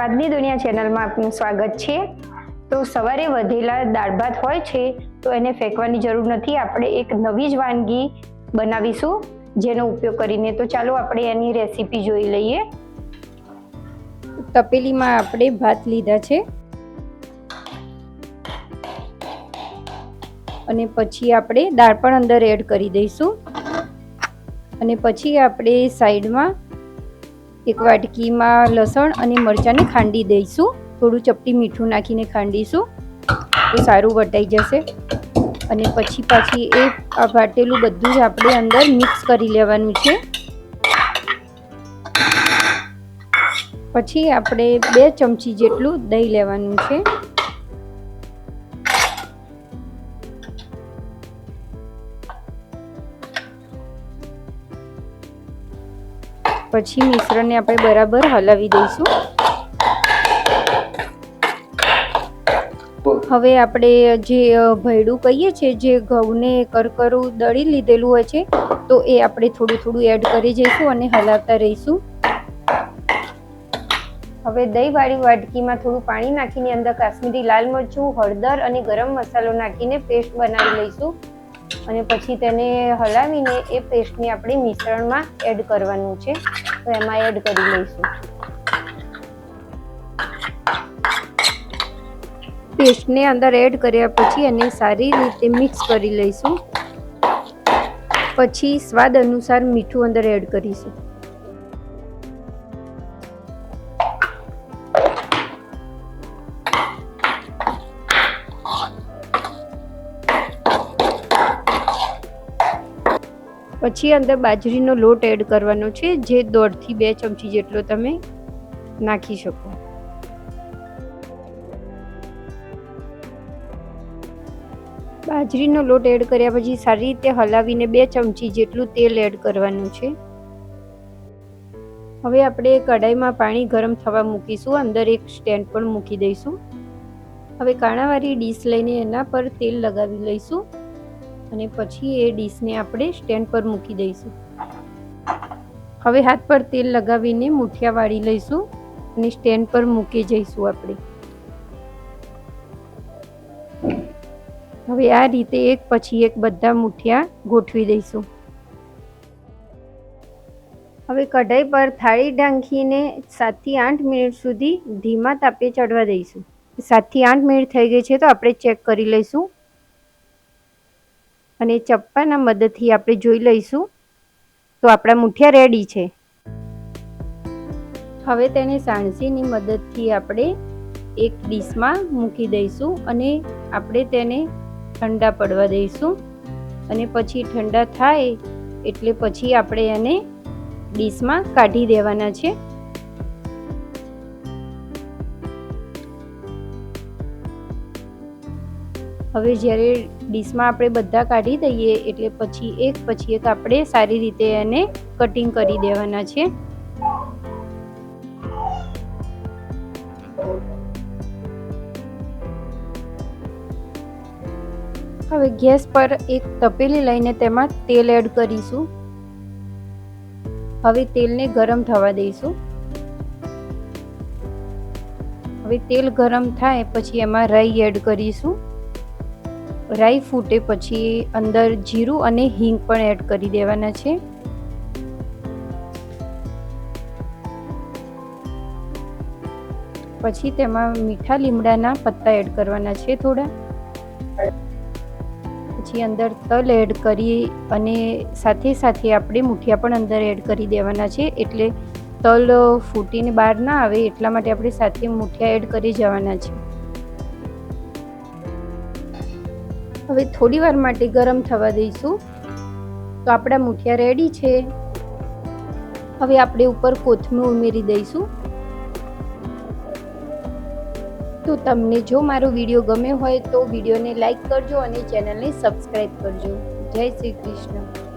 સ્વાદની દુનિયા ચેનલમાં આપનું સ્વાગત છે. તો સવારે વધેલા દાળ ભાત હોય છે, તો એને ફેંકવાની જરૂર નથી. આપણે એક નવી જ વાનગી બનાવીશું, જેનો ઉપયોગ કરીને. તો ચાલો આપણે એની રેસીપી જોઈ લઈએ. તપેલીમાં આપણે ભાત લીધા છે. અને પછી આપણે દાળ પણ અંદર એડ કરી દઈશું. અને પછી આપણે સાઈડમાં એક વાટકીમાં લસણ અને મરચાંને ખાંડી દઈશું. થોડું ચપટી મીઠું નાખીને ખાંડીશું. તો સારું વટાઈ જશે. અને પછી પાછી એ આ વાટેલું બધું જ આપણે અંદર મિક્સ કરી લેવાનું છે. પછી આપણે બે ચમચી જેટલું દહીં લેવાનું છે. પછી મિશ્રણને આપણે બરાબર હલાવી દઈશું. હવે આપણે જે ભૈડું કહીએ છીએ જે ઘઉંને કરકરું દળી લીધેલું હોય છે તો એ આપણે થોડું થોડું એડ કરી જઈશું અને હલાવતા રહીશું. હવે દહીંવાળી વાટકીમાં થોડું પાણી નાખીને અંદર કાશ્મીરી લાલ મરચું હળદર અને ગરમ મસાલો નાખીને પેસ્ટ બનાવી લઈશું. અને પછી તેને હલાવીને એ પેસ્ટને આપણે મિશ્રણમાં એડ કરવાનું છે. તો એમાં એડ કરી લઈશું. પેસ્ટને અંદર એડ કર્યા પછી એને સારી રીતે મિક્સ કરી લઈશું. પછી સ્વાદ અનુસાર મીઠું અંદર એડ કરીશું. પછી અંદર બાજરીનો લોટ એડ કરવાનો છે, જે દોઢથી બે ચમચી જેટલો તમે નાખી શકો. બાજરીનો લોટ એડ કર્યા પછી સારી રીતે હલાવીને બે ચમચી જેટલું તેલ એડ કરવાનું છે. હવે આપણે કઢાઈમાં પાણી ગરમ થવા મૂકીશું, અંદર એક સ્ટેન્ડ પણ મૂકી દઈશું. હવે કાણાવાળી ડીશ લઈને એના પર તેલ લગાવી લઈશું. અને પછી એ ડીશને આપણે સ્ટેન્ડ પર મૂકી દઈશું. હવે હાથ પર તેલ લગાવીને મુઠિયા વાળી લઈશું અને સ્ટેન્ડ પર મૂકી જઈશું આપણે. હવે આ રીતે એક પછી એક બધા મુઠિયા ગોઠવી દઈશું. હવે કઢાઈ પર થાળી ઢાંકીને સાતથી આઠ મિનિટ સુધી ધીમા તાપે ચડવા દઈશું. સાતથી આઠ મિનિટ થઈ ગઈ છે તો આપણે ચેક કરી લઈશું. અને ચપ્પાના મદદથી આપણે જોઈ લઈશું. તો આપણા મુઠિયા રેડી છે. હવે તેને સાણસીની મદદથી આપણે એક ડીશમાં મૂકી દઈશું અને આપણે તેને ઠંડા પડવા દઈશું. અને પછી ઠંડા થાય એટલે પછી આપણે એને ડીશમાં કાઢી દેવાના છે. હવે જ્યારે ડીશમાં આપણે બધા કાઢી દઈએ એટલે પછી એક પછી એક આપણે સારી રીતે એને કટિંગ કરી દેવાના છે. હવે ગેસ પર એક તપેલી લઈને તેમાં તેલ એડ કરીશું. હવે તેલને ગરમ થવા દઈશું. હવે તેલ ગરમ થાય પછી એમાં રાઈ એડ કરીશું. રાઈ ફૂટે પછી અંદર જીરું અને હિંગ પણ એડ કરી દેવાના છે. પછી તેમાં મીઠા લીમડાના પત્તા એડ કરવાના છે થોડા. પછી અંદર તલ એડ કરી અને સાથે સાથે આપણે મુઠિયા પણ અંદર એડ કરી દેવાના છે. એટલે તલ ફૂટીને બહાર ના આવે એટલા માટે આપણે સાથે મુઠિયા એડ કરી જવાના છે. હવે થોડી વાર માટે ગરમ થવા દઈશું. તો આપણા મુઠિયા રેડી છે. હવે આપણે ઉપર કોથમીર ઉમેરી દઈશું. તો તમને જો મારો વીડિયો ગમ્યો હોય તો વિડીયોને લાઈક કરજો અને ચેનલને સબસ્ક્રાઈબ કરજો. જય શ્રી કૃષ્ણ.